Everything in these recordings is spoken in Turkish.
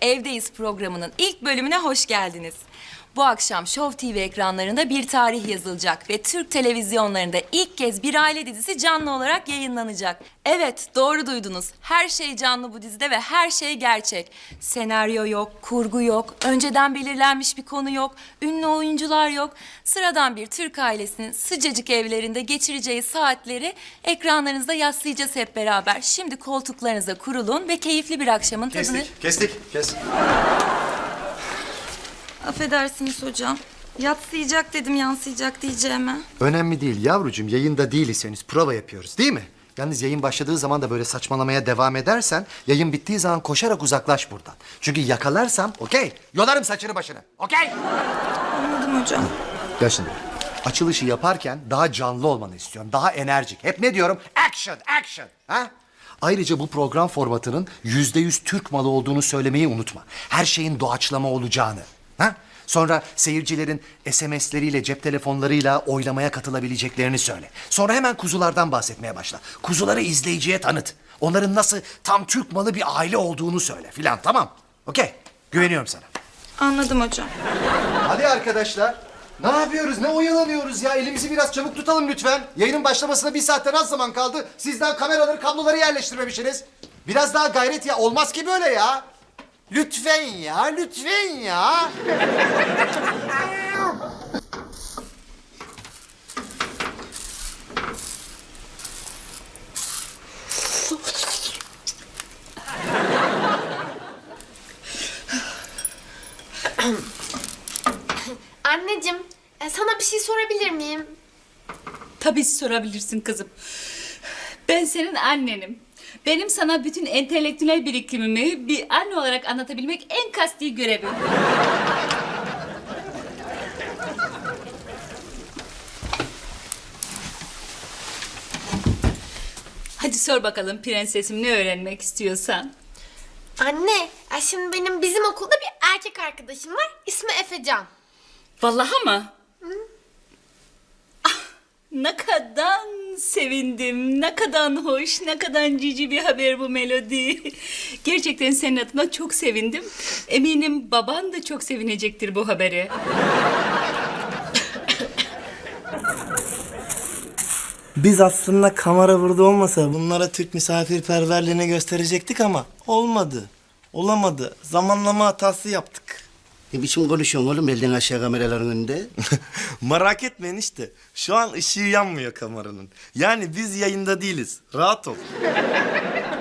Evdeyiz programının ilk bölümüne hoş geldiniz. Bu akşam Show TV ekranlarında bir tarih yazılacak ve Türk televizyonlarında ilk kez bir aile dizisi canlı olarak yayınlanacak. Evet, doğru duydunuz. Her şey canlı bu dizide ve her şey gerçek. Senaryo yok, kurgu yok, önceden belirlenmiş bir konu yok, ünlü oyuncular yok. Sıradan bir Türk ailesinin sıcacık evlerinde geçireceği saatleri ekranlarınızda yaslayacağız hep beraber. Şimdi koltuklarınıza kurulun ve keyifli bir akşamın tadını... Kestik, kestik, kes. Affedersiniz hocam. Yatsıyacak dedim yansıyacak diyeceğime. Önemli değil yavrucuğum, yayında değiliz henüz. Prova yapıyoruz değil mi? Yalnız yayın başladığı zaman da böyle saçmalamaya devam edersen... ...yayın bittiği zaman koşarak uzaklaş buradan. Çünkü yakalarsam okey, yolarım saçını başını. Okey? Anladım hocam. Gel şimdi. Açılışı yaparken daha canlı olmanı istiyorum. Daha enerjik. Hep ne diyorum? Action, action. Ha? Ayrıca bu program formatının yüzde yüz Türk malı olduğunu söylemeyi unutma. Her şeyin doğaçlama olacağını. Ha? Sonra seyircilerin SMS'leriyle, cep telefonlarıyla oylamaya katılabileceklerini söyle. Sonra hemen kuzulardan bahsetmeye başla. Kuzuları izleyiciye tanıt. Onların nasıl tam Türk malı bir aile olduğunu söyle filan tamam. Okey. Güveniyorum sana. Anladım hocam. Hadi arkadaşlar. Ne yapıyoruz? Ne oyalanıyoruz ya? Elimizi biraz çabuk tutalım lütfen. Yayının başlamasına bir saatten az zaman kaldı. Sizden kameraları, kabloları yerleştirmemişsiniz. Biraz daha gayret ya. Olmaz ki böyle ya. Lütfen ya, lütfen ya. Anneciğim, e, sana bir şey sorabilir miyim? Tabii sorabilirsin kızım. Ben senin annenim. Benim sana bütün entelektüel birikimimi bir anne olarak anlatabilmek en kasti görevim. Hadi sor bakalım prensesim ne öğrenmek istiyorsan. Anne, şimdi benim bizim okulda bir erkek arkadaşım var. İsmi Efecan. Vallahi mı? Ah, ne kadar sevindim, ne kadar hoş, ne kadar cici bir haber bu Melodi. Gerçekten senin adına çok sevindim. Eminim baban da çok sevinecektir bu habere. Biz aslında kamera burada olmasa bunlara Türk misafirperverliğini gösterecektik ama olmadı. Olamadı. Zamanlama hatası yaptık. Ne biçim konuşuyorsun oğlum elden aşağı kameraların önünde? Merak etmeyin işte. Şu an ışığı yanmıyor kameranın. Yani biz yayında değiliz. Rahat ol.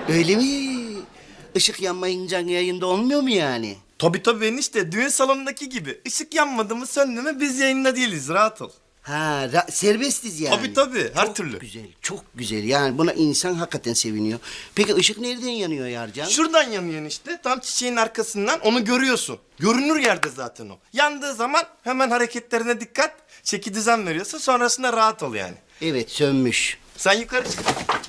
Öyle mi? Işık yanmayınca yayında olmuyor mu yani? Tabii tabii enişte düğün salonundaki gibi. Işık yanmadı mı söndü mü biz yayında değiliz. Rahat ol. Ha, ra- serbestiz yani. Tabii tabii her çok türlü. güzel, çok güzel. Yani buna insan hakikaten seviniyor. Peki ışık nereden yanıyor Yarcan? Şuradan yanıyor enişte. Tam çiçeğin arkasından onu görüyorsun. Görünür yerde zaten o. Yandığı zaman hemen hareketlerine dikkat. Çeki düzen veriyorsun. Sonrasında rahat ol yani. Evet, sönmüş. Sen yukarı çık.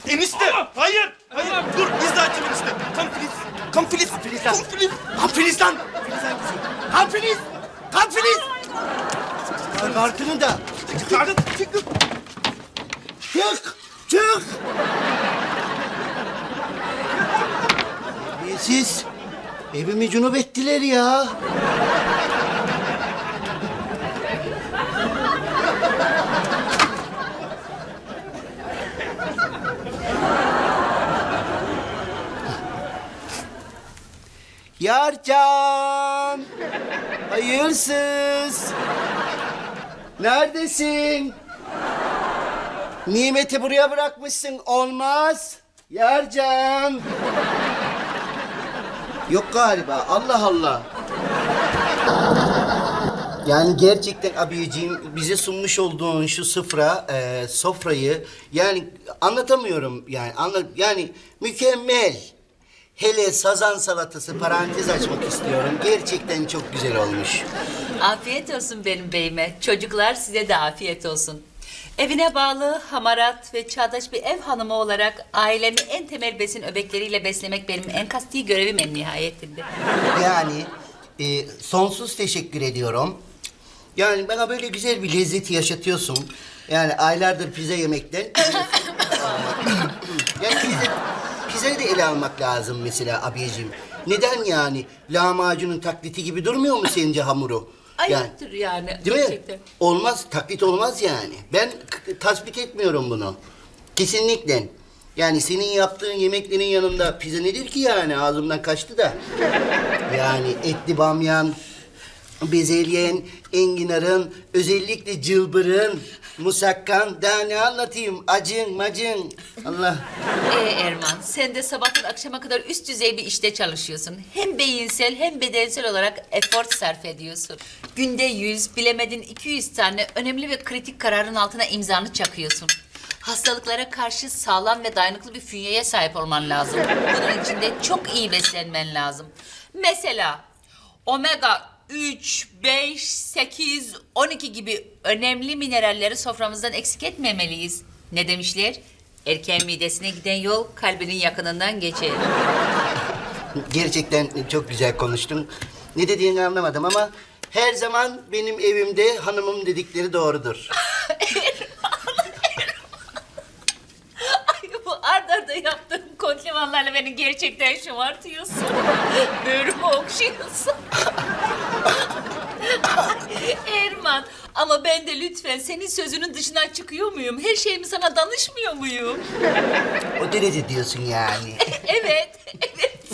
Enişte! Hayır! Hayır! Dur! Biz de açalım enişte. Come please. Come please. Come please. Lan Filiz lan! Lan Filiz! Lan Filiz! Kartını da Çıkar. Çık. çık! Çık! Siz evimi cunup ettiler ya. Yarcan! Hayırsız! Neredesin? Nimeti buraya bırakmışsın. Olmaz. Yarcan. Yok galiba. Allah Allah. Yani gerçekten abiciğim bize sunmuş olduğun şu sıfra, e, sofrayı yani anlatamıyorum yani anla, yani mükemmel. Hele sazan salatası parantez açmak istiyorum. Gerçekten çok güzel olmuş. Afiyet olsun benim beyime. Çocuklar size de afiyet olsun. Evine bağlı, hamarat ve çağdaş bir ev hanımı olarak ailemi en temel besin öbekleriyle beslemek benim en kasti görevim en nihayetinde. Yani e, sonsuz teşekkür ediyorum. Yani bana böyle güzel bir lezzeti yaşatıyorsun. Yani aylardır pizza yemekten. yani pizzayı da ele almak lazım mesela abiyeciğim. Neden yani? Lahmacunun taklidi gibi durmuyor mu sence hamuru? Ayıptır yani. Değil gerçekten. mi? Olmaz, taklit olmaz yani. Ben k- tasvip etmiyorum bunu. Kesinlikle. Yani senin yaptığın yemeklerin yanında pizza nedir ki yani? Ağzımdan kaçtı da. Yani etli bamyan, bezelyen, enginarın, özellikle cılbırın, musakkan, daha ne anlatayım? Acın, macın. Allah. Ee Erman, sen de sabahtan akşama kadar üst düzey bir işte çalışıyorsun. Hem beyinsel hem bedensel olarak efor sarf ediyorsun. Günde 100, bilemedin 200 tane önemli ve kritik kararın altına imzanı çakıyorsun. Hastalıklara karşı sağlam ve dayanıklı bir fünyeye sahip olman lazım. Bunun için de çok iyi beslenmen lazım. Mesela omega 3, 5, 8, 12 gibi önemli mineralleri soframızdan eksik etmemeliyiz. Ne demişler? Erkeğin midesine giden yol kalbinin yakınından geçer. Gerçekten çok güzel konuştun. Ne dediğini anlamadım ama her zaman benim evimde hanımım dedikleri doğrudur. Ay bu yaptığın komplimanlarla beni gerçekten şımartıyorsun. Böğrümü okşuyorsun. Erman ama ben de lütfen senin sözünün dışından çıkıyor muyum? Her şeyimi sana danışmıyor muyum? O derece diyorsun yani. evet, evet.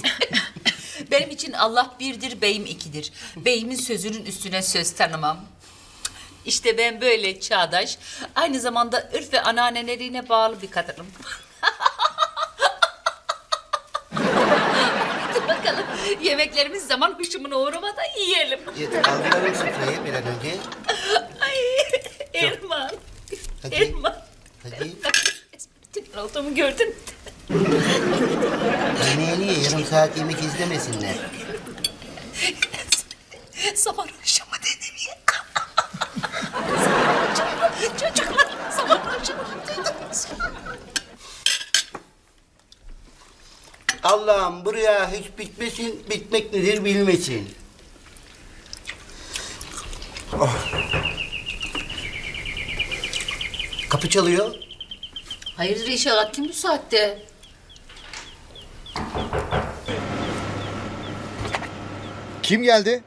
Benim için Allah birdir, beyim ikidir. Beyimin sözünün üstüne söz tanımam. İşte ben böyle çağdaş, aynı zamanda örf ve ananelerine bağlı bir kadınım. Hadi bakalım, yemeklerimiz zaman hışımına uğramadan yiyelim. Kaldıralım sofrayı bir an önce. Ay, Erman, Hadi. Erman. Hadi. Espritik olduğumu gördün. Yemeğe niye yarım saat yemek izlemesinler? Zaman hışımı dedim ya. Çocuklar, zaman hışımı duydunuz mu? Allah'ım buraya hiç bitmesin, bitmek nedir bilmesin. Oh. Kapı çalıyor. Hayırdır inşallah kim bu saatte? Kim geldi?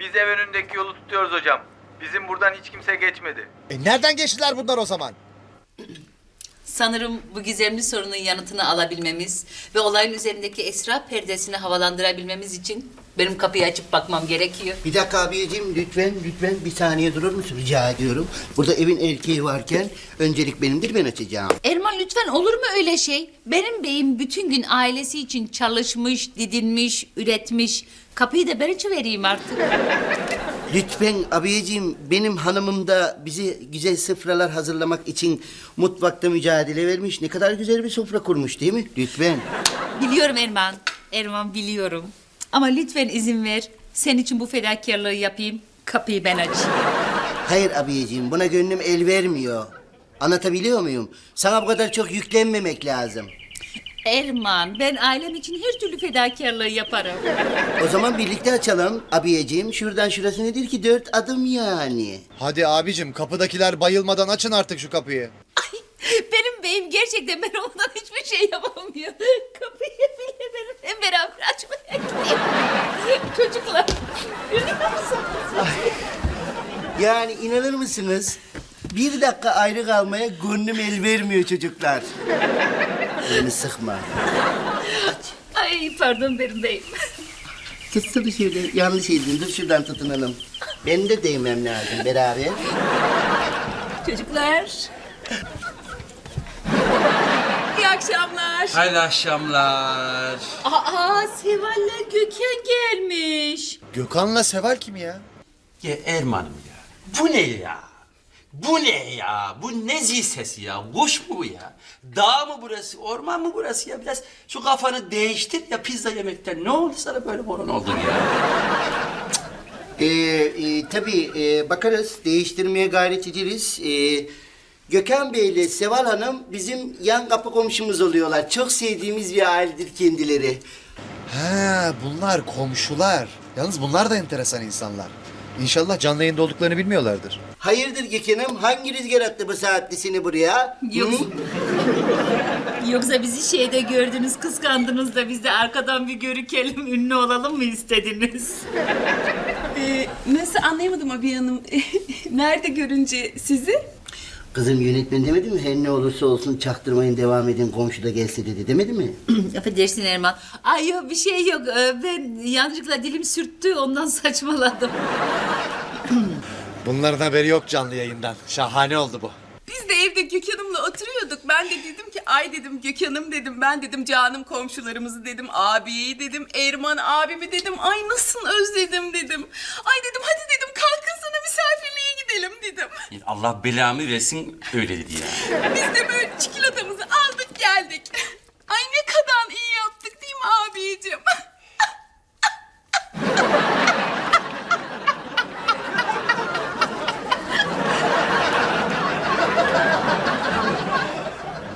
Biz ev önündeki yolu tutuyoruz hocam. Bizim buradan hiç kimse geçmedi. E nereden geçtiler bunlar o zaman? Sanırım bu gizemli sorunun yanıtını alabilmemiz ve olayın üzerindeki esra perdesini havalandırabilmemiz için benim kapıyı açıp bakmam gerekiyor. Bir dakika abiciğim lütfen lütfen bir saniye durur musun rica ediyorum. Burada evin erkeği varken öncelik benimdir ben açacağım. Erman lütfen olur mu öyle şey? Benim beyim bütün gün ailesi için çalışmış, didinmiş, üretmiş. Kapıyı da ben vereyim artık. Lütfen abiciğim benim hanımım da bize güzel sofralar hazırlamak için mutfakta mücadele vermiş. Ne kadar güzel bir sofra kurmuş değil mi? Lütfen. Biliyorum Erman. Erman biliyorum. Ama lütfen izin ver. Senin için bu fedakarlığı yapayım. Kapıyı ben açayım. Hayır abiciğim buna gönlüm el vermiyor. Anlatabiliyor muyum? Sana bu kadar çok yüklenmemek lazım. Erman, ben ailem için her türlü fedakarlığı yaparım. O zaman birlikte açalım abiyeciğim. Şuradan şurası nedir ki? Dört adım yani. Hadi abicim kapıdakiler bayılmadan açın artık şu kapıyı. Ay, benim beyim gerçekten ben ondan hiçbir şey yapamıyor. Kapıyı bile benim hep beraber açmaya gidiyor. Çocuklar, görüyor musunuz? Yani inanır mısınız? Bir dakika ayrı kalmaya gönlüm el vermiyor çocuklar. Elini sıkma. Ay pardon benim beyim. Tutsana şöyle. Yanlış eldin. Dur şuradan tutunalım. Ben de değmem lazım beraber. Çocuklar. İyi akşamlar. Hayırlı akşamlar. Aa, Seval'le Gökhan gelmiş. Gökhan'la Seval kim ya? Ya Erman'ım ya. Bu ne ya? Bu ne ya? Bu ne zil sesi ya? Kuş mu bu ya? Dağ mı burası? Orman mı burası ya? Biraz şu kafanı değiştir ya pizza yemekten. Ne oldu sana böyle moron oldun ya? Ee, e, tabii e, bakarız. Değiştirmeye gayret ederiz. Ee, Gökhan Bey ile Seval Hanım bizim yan kapı komşumuz oluyorlar. Çok sevdiğimiz bir ailedir kendileri. Ha bunlar komşular. Yalnız bunlar da enteresan insanlar. İnşallah canlı yayında olduklarını bilmiyorlardır. Hayırdır Gökhan'ım? Hangi rüzgar attı bu saatte seni buraya? Yok. Hı? Yoksa bizi şeyde gördünüz, kıskandınız da biz de arkadan bir görükelim, ünlü olalım mı istediniz? Ee, nasıl anlayamadım abi hanım. Nerede görünce sizi? Kızım yönetmen demedi mi? Her ne olursa olsun çaktırmayın devam edin komşu da gelse dedi demedi mi? Affedersin Erman. Ay yok bir şey yok. Ee, Ben yanlışlıkla dilim sürttü ondan saçmaladım. Bunların haberi yok canlı yayından. Şahane oldu bu. Biz de evde Gökhan'ımla oturuyorduk. Ben de dedim ki ay dedim Gökhan'ım dedim. Ben dedim canım komşularımızı dedim. Abiyi dedim. Erman abimi dedim. Ay nasıl özledim dedim. Ay dedim hadi dedim kalkın sana misafirliğe gidelim Allah belamı versin öyle dedi ya. Biz de böyle çikolatamızı aldık geldik. Ay ne kadar iyi yaptık değil mi abicim?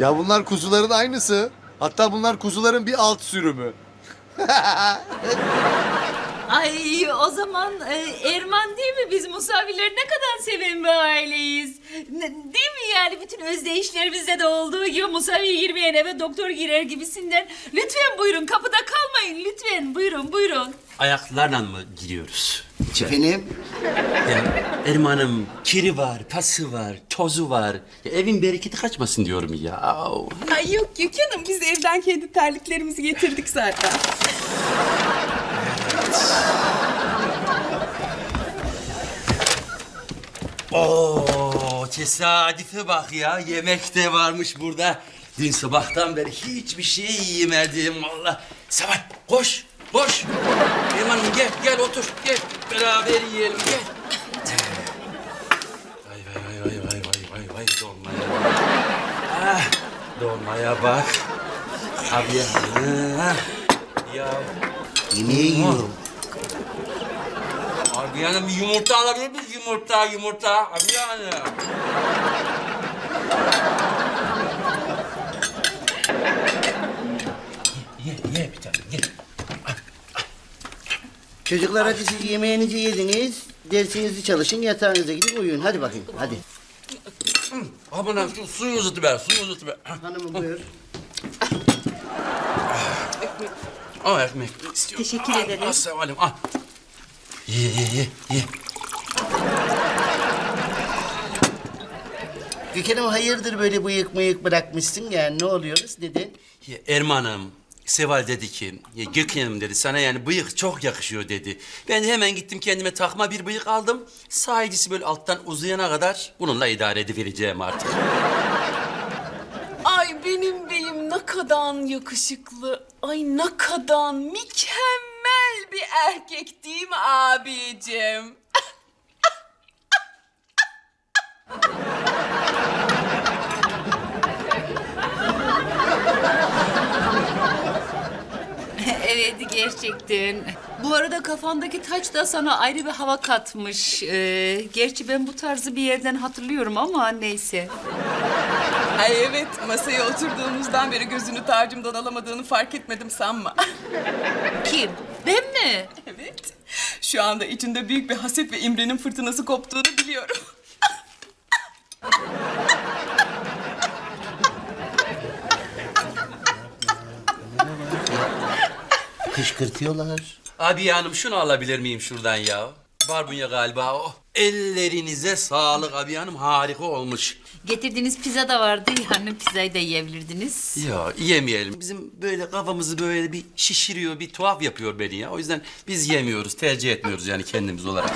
Ya bunlar kuzuların aynısı. Hatta bunlar kuzuların bir alt sürümü. Ay o zaman e, Erman değil mi? Biz Musavileri ne kadar seven bir aileyiz. Ne- değil mi yani? Bütün özdeyişlerimizde de olduğu gibi Musavi girmeyen eve doktor girer gibisinden. Lütfen buyurun kapıda kalmayın lütfen buyurun buyurun. Ayaklarla mı giriyoruz? Efendim? Ya Erman'ım kiri var, pası var, tozu var. Ya, evin bereketi kaçmasın diyorum ya. Au. Ay yok Gökhan'ım biz evden kendi terliklerimizi getirdik zaten. Oo, tesadüfe bak ya. Yemek de varmış burada. Dün sabahtan beri hiçbir şey yemedim valla. Seval koş, koş. Erman'ım gel, gel otur. Gel, beraber yiyelim gel. Vay vay vay vay vay vay vay vay dolmaya. Ah, dolmaya bak. Abi ya. Ya Yemeği yiyorum. Abi yani bir yumurta alabilir miyiz? Yumurta, yumurta. Abi yani. Ye, ye bir tane, ye. Çocuklar hadi siz yemeğinizi yediniz. Dersinizi çalışın yatağınıza gidin uyuyun. Hadi bakayım hadi. Aman şu suyu uzatıver, suyu uzatıver. Hanımım buyur. Al ekmek istiyorum. Teşekkür Al, ederim. Al Seval'im, al. Ye, ye, ye, ye. Gökhan'ım hayırdır böyle bıyık mıyık bırakmışsın yani ne oluyoruz neden? Ya Erman'ım, Seval dedi ki, ya Gökhan'ım dedi, sana yani bıyık çok yakışıyor dedi. Ben de hemen gittim kendime takma bir bıyık aldım. Sahicisi böyle alttan uzayana kadar bununla idare edivereceğim artık. Ay benim beyim ne kadar yakışıklı. Ay ne kadar mükemmel bir erkek değil mi abicim? evet gerçekten. Bu arada kafandaki taç da sana ayrı bir hava katmış. Ee, gerçi ben bu tarzı bir yerden hatırlıyorum ama neyse. Ay evet masaya oturduğumuzdan beri gözünü tacımdan alamadığını fark etmedim sanma. Kim? Mi? evet. Şu anda içinde büyük bir haset ve imrenin fırtınası koptuğunu biliyorum. Kışkırtıyorlar. Abi hanım şunu alabilir miyim şuradan ya? Barbunya galiba o. Ellerinize sağlık abi hanım harika olmuş. Getirdiğiniz pizza da vardı yani pizzayı da yiyebilirdiniz. Ya yemeyelim. Bizim böyle kafamızı böyle bir şişiriyor, bir tuhaf yapıyor beni ya. O yüzden biz yemiyoruz, tercih etmiyoruz yani kendimiz olarak.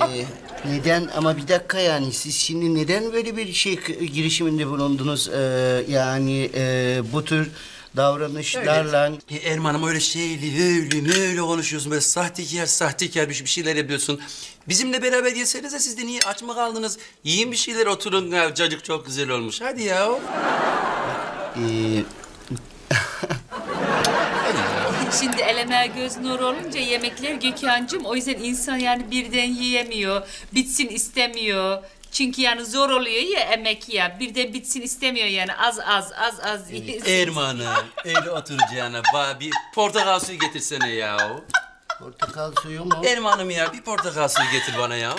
Ee, neden ama bir dakika yani siz şimdi neden böyle bir şey girişiminde bulundunuz? Ee, yani e, bu tür davranışlarla E, Erman'ım öyle şeyli, öyle öyle konuşuyorsun. Böyle sahtekar, sahtekar bir bir şeyler yapıyorsun. Bizimle beraber yesenize siz de niye aç mı kaldınız? Yiyin bir şeyler oturun. Ya, cacık çok güzel olmuş. Hadi ya. e, Şimdi eleme göz nur olunca yemekler Gökhan'cığım o yüzden insan yani birden yiyemiyor. Bitsin istemiyor. Çünkü yani zor oluyor ya emek ya. Birden bitsin istemiyor yani az az az az. yesin. Erman'ım öyle oturacağına bana bir portakal suyu getirsene ya. Portakal suyu mu? Erman'ım ya bir portakal suyu getir bana ya.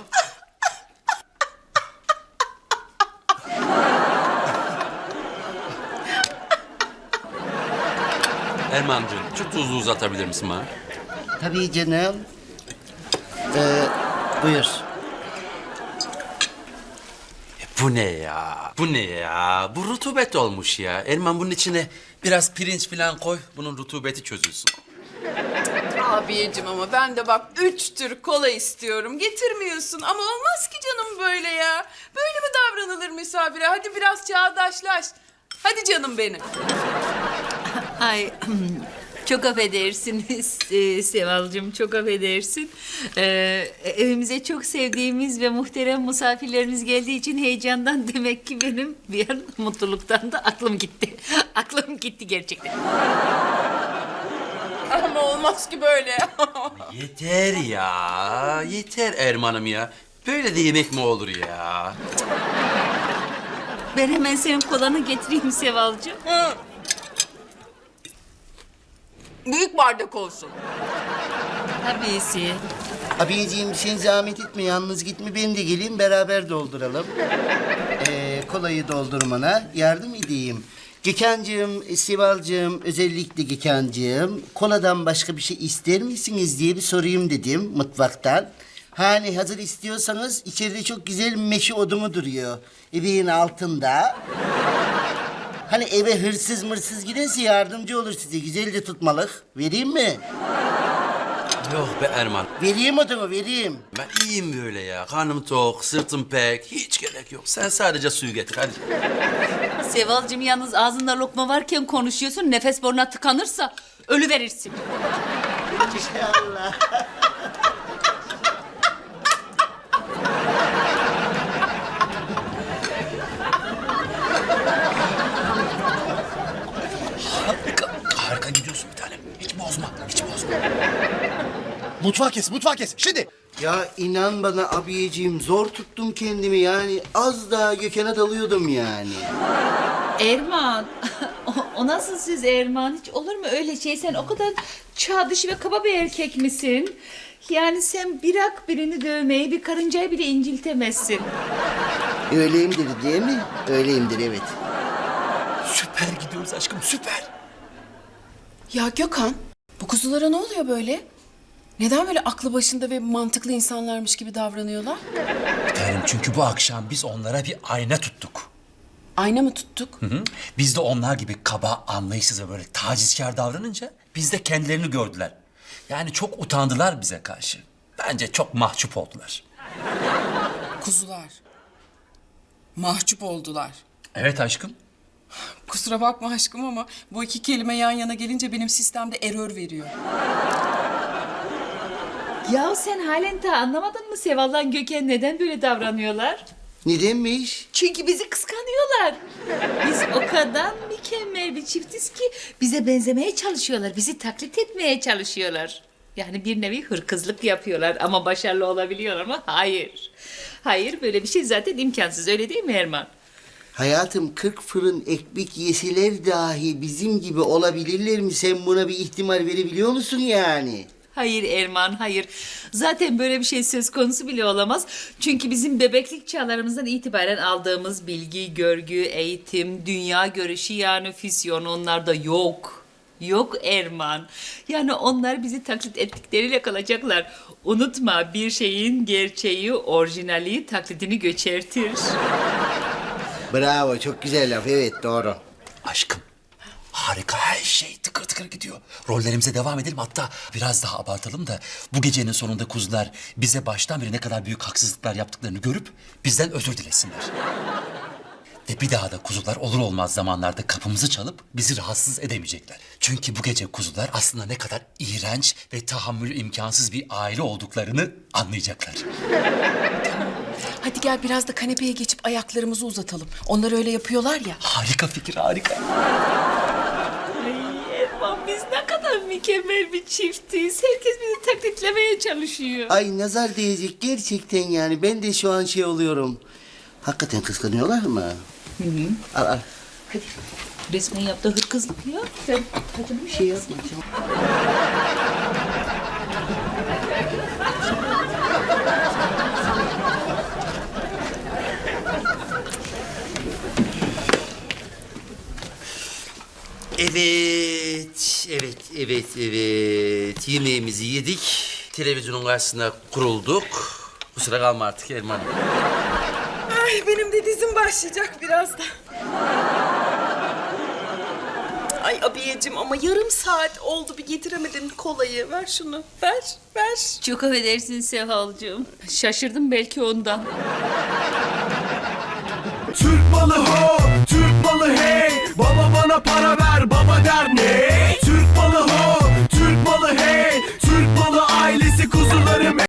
Erman'cığım şu tuzlu uzatabilir misin bana? Tabii canım. Ee, buyur. Bu ne ya? Bu ne ya? Bu rutubet olmuş ya. Erman bunun içine biraz pirinç falan koy. Bunun rutubeti çözülsün. Abiyeciğim ama ben de bak üç tür kola istiyorum. Getirmiyorsun ama olmaz ki canım böyle ya. Böyle mi davranılır misafire? Hadi biraz çağdaşlaş. Hadi canım benim. Ay çok affedersiniz e, Sevalcığım çok affedersin. Ee, evimize çok sevdiğimiz ve muhterem misafirlerimiz geldiği için heyecandan demek ki benim bir an mutluluktan da aklım gitti. aklım gitti gerçekten. Ama olmaz ki böyle. Yeter ya. Yeter Erman'ım ya. Böyle de yemek mi olur ya? Ben hemen senin kolanı getireyim Sevalcığım. Hı. Büyük bardak olsun. Tabisi. Abiciğim sen zahmet etme yalnız gitme ben de geleyim beraber dolduralım. Ee, kolayı doldurmana yardım edeyim. Gökhan'cığım, Sival'cığım, özellikle Gökhan'cığım... ...koladan başka bir şey ister misiniz diye bir sorayım dedim mutfaktan. Hani hazır istiyorsanız içeride çok güzel meşe odunu duruyor. Ebeğin altında. Hani eve hırsız mırsız giderse yardımcı olur size. Güzel de tutmalık. Vereyim mi? Yok be Erman. Vereyim odunu, vereyim. Ben iyiyim böyle ya. Karnım tok, sırtım pek. Hiç gerek yok. Sen sadece suyu getir hadi. Sevalcığım yalnız ağzında lokma varken konuşuyorsun. Nefes boruna tıkanırsa ölü verirsin. İnşallah. Harika. Harika gidiyorsun bir tanem. Hiç bozma, hiç bozma. Mutfağı kes, mutfağı kes. Şimdi. Ya inan bana abiyeciğim zor tuttum kendimi yani. Az daha Gökhan'a dalıyordum yani. Erman. o, o nasıl söz Erman? Hiç olur mu öyle şey? Sen o kadar çağ dışı ve kaba bir erkek misin? Yani sen bırak birini dövmeyi bir karıncayı bile inciltemezsin. Öyleyimdir değil mi? Öyleyimdir evet. Süper gidiyoruz aşkım, süper. Ya Gökhan, bu kuzulara ne oluyor böyle? Neden böyle aklı başında ve mantıklı insanlarmış gibi davranıyorlar? Efendim çünkü bu akşam biz onlara bir ayna tuttuk. Ayna mı tuttuk? Hı hı. Biz de onlar gibi kaba, anlayışsız ve böyle tacizkar davranınca biz de kendilerini gördüler. Yani çok utandılar bize karşı. Bence çok mahcup oldular. Kuzular. Mahcup oldular. Evet aşkım. Kusura bakma aşkım ama bu iki kelime yan yana gelince benim sistemde error veriyor. Ya sen halen daha anlamadın mı Seval'la Gökhan neden böyle davranıyorlar? Nedenmiş? Çünkü bizi kıskanıyorlar. Biz o kadar mükemmel bir çiftiz ki bize benzemeye çalışıyorlar. Bizi taklit etmeye çalışıyorlar. Yani bir nevi hırkızlık yapıyorlar ama başarılı olabiliyorlar ama hayır. Hayır böyle bir şey zaten imkansız öyle değil mi Erman? Hayatım 40 fırın ekmek yeseler dahi bizim gibi olabilirler mi? Sen buna bir ihtimal verebiliyor musun yani? Hayır Erman, hayır. Zaten böyle bir şey söz konusu bile olamaz. Çünkü bizim bebeklik çağlarımızdan itibaren aldığımız bilgi, görgü, eğitim, dünya görüşü yani füzyon onlarda yok. Yok Erman. Yani onlar bizi taklit ettikleriyle kalacaklar. Unutma bir şeyin gerçeği, orijinali taklidini göçertir. Bravo çok güzel laf evet doğru. Aşkım. Harika her şey tıkır tıkır gidiyor. Rollerimize devam edelim hatta biraz daha abartalım da bu gecenin sonunda kuzular bize baştan beri ne kadar büyük haksızlıklar yaptıklarını görüp bizden özür dilesinler. Ve bir daha da kuzular olur olmaz zamanlarda kapımızı çalıp bizi rahatsız edemeyecekler. Çünkü bu gece kuzular aslında ne kadar iğrenç ve tahammül imkansız bir aile olduklarını anlayacaklar. Hadi gel biraz da kanepeye geçip ayaklarımızı uzatalım. Onlar öyle yapıyorlar ya. Harika fikir harika. Ay Erman biz ne kadar mükemmel bir çiftiz. Herkes bizi taklitlemeye çalışıyor. Ay nazar değecek gerçekten yani ben de şu an şey oluyorum. Hakikaten kıskanıyorlar mı? Hı hı. Al al. Resmen yaptığı hırkızlık ya. Sen Bir şey yapmayacağım. Evet, evet, evet, evet. Yemeğimizi yedik. Televizyonun karşısına kurulduk. Kusura kalma artık Erman. Ay benim de dizim başlayacak birazdan. Ay abiyeciğim ama yarım saat oldu bir getiremedin kolayı. Ver şunu. Ver, ver. Çok affedersin Sevalcığım. Şaşırdım belki ondan. Türk malı ho, Türk malı hey para ver baba der ne?